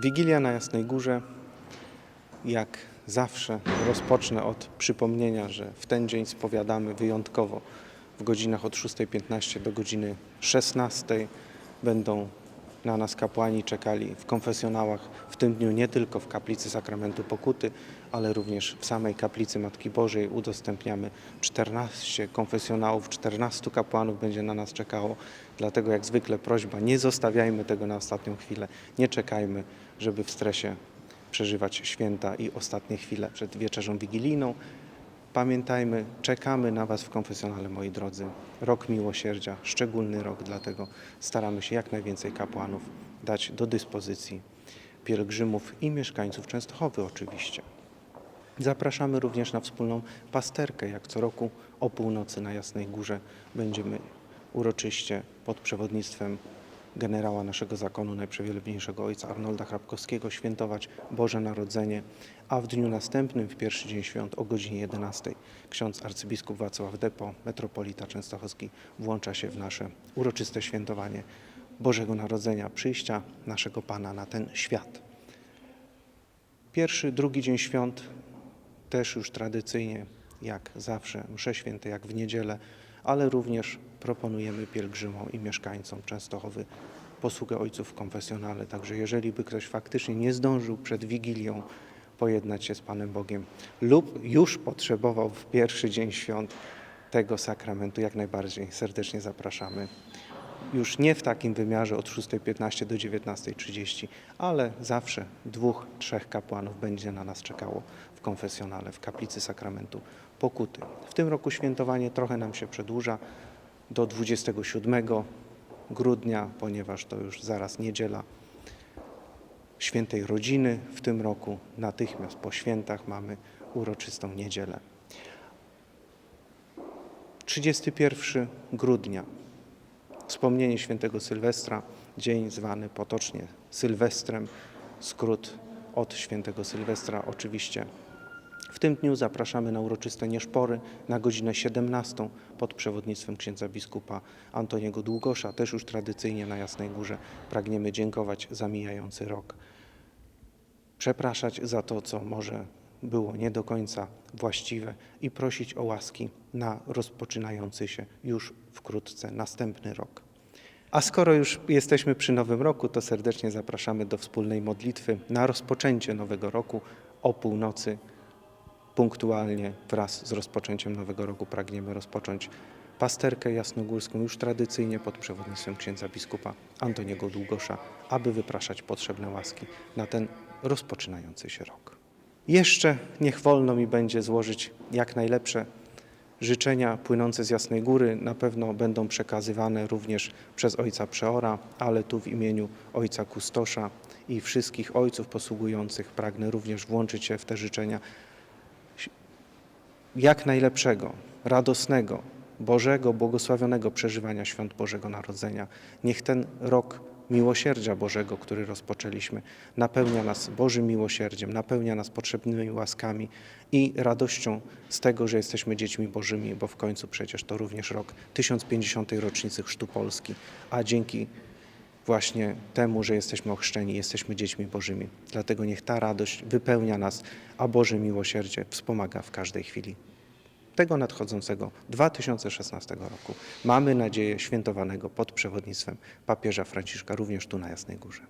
Wigilia na Jasnej Górze, jak zawsze, rozpocznę od przypomnienia, że w ten dzień spowiadamy wyjątkowo w godzinach od 6.15 do godziny 16.00. Będą na nas kapłani czekali w konfesjonałach w tym dniu nie tylko w kaplicy Sakramentu Pokuty, ale również w samej kaplicy Matki Bożej udostępniamy 14 konfesjonałów, 14 kapłanów będzie na nas czekało. Dlatego jak zwykle prośba, nie zostawiajmy tego na ostatnią chwilę, nie czekajmy, żeby w stresie przeżywać święta i ostatnie chwile przed wieczerzą wigilijną. Pamiętajmy, czekamy na Was w konfesjonale, moi drodzy. Rok miłosierdzia, szczególny rok, dlatego staramy się jak najwięcej kapłanów dać do dyspozycji pielgrzymów i mieszkańców Częstochowy oczywiście. Zapraszamy również na wspólną pasterkę. Jak co roku o północy na Jasnej Górze będziemy uroczyście pod przewodnictwem generała naszego zakonu, najprzewielebniejszego ojca Arnolda Hrabkowskiego, świętować Boże Narodzenie, a w dniu następnym, w pierwszy dzień świąt o godzinie 11, ksiądz arcybiskup Wacław Depo, metropolita częstochowski, włącza się w nasze uroczyste świętowanie Bożego Narodzenia, przyjścia naszego Pana na ten świat. Pierwszy, drugi dzień świąt też już tradycyjnie, jak zawsze, msze święte jak w niedzielę, ale również proponujemy pielgrzymom i mieszkańcom Częstochowy posługę ojców w konfesjonale. Także jeżeli by ktoś faktycznie nie zdążył przed Wigilią pojednać się z Panem Bogiem lub już potrzebował w pierwszy dzień świąt tego sakramentu, jak najbardziej serdecznie zapraszamy już nie w takim wymiarze od 6.15 do 19.30, ale zawsze dwóch, trzech kapłanów będzie na nas czekało w konfesjonale, w kaplicy sakramentu pokuty. W tym roku świętowanie trochę nam się przedłuża do 27 grudnia, ponieważ to już zaraz niedziela świętej rodziny. W tym roku natychmiast po świętach mamy uroczystą niedzielę. 31 grudnia Wspomnienie świętego Sylwestra, dzień zwany potocznie Sylwestrem, skrót od świętego Sylwestra oczywiście. W tym dniu zapraszamy na uroczyste nieszpory na godzinę 17 pod przewodnictwem księdza biskupa Antoniego Długosza. Też już tradycyjnie na Jasnej Górze pragniemy dziękować za mijający rok. Przepraszać za to, co może było nie do końca właściwe i prosić o łaski na rozpoczynający się już wkrótce następny rok. A skoro już jesteśmy przy Nowym Roku, to serdecznie zapraszamy do wspólnej modlitwy na rozpoczęcie Nowego Roku o północy. Punktualnie wraz z rozpoczęciem Nowego Roku pragniemy rozpocząć pasterkę jasnogórską już tradycyjnie pod przewodnictwem księdza biskupa Antoniego Długosza, aby wypraszać potrzebne łaski na ten rozpoczynający się rok. Jeszcze niech wolno mi będzie złożyć jak najlepsze życzenia płynące z Jasnej Góry. Na pewno będą przekazywane również przez ojca Przeora, ale tu w imieniu ojca Kustosza i wszystkich ojców posługujących pragnę również włączyć się w te życzenia jak najlepszego, radosnego, Bożego, błogosławionego przeżywania świąt Bożego Narodzenia. Niech ten rok miłosierdzia Bożego, który rozpoczęliśmy, napełnia nas Bożym miłosierdziem, napełnia nas potrzebnymi łaskami i radością z tego, że jesteśmy dziećmi Bożymi, bo w końcu przecież to również rok 1050. rocznicy Chrztu Polski, a dzięki właśnie temu, że jesteśmy ochrzczeni, jesteśmy dziećmi Bożymi. Dlatego niech ta radość wypełnia nas, a Boże miłosierdzie wspomaga w każdej chwili tego nadchodzącego 2016 roku. Mamy nadzieję świętowanego pod przewodnictwem papieża Franciszka również tu na Jasnej Górze.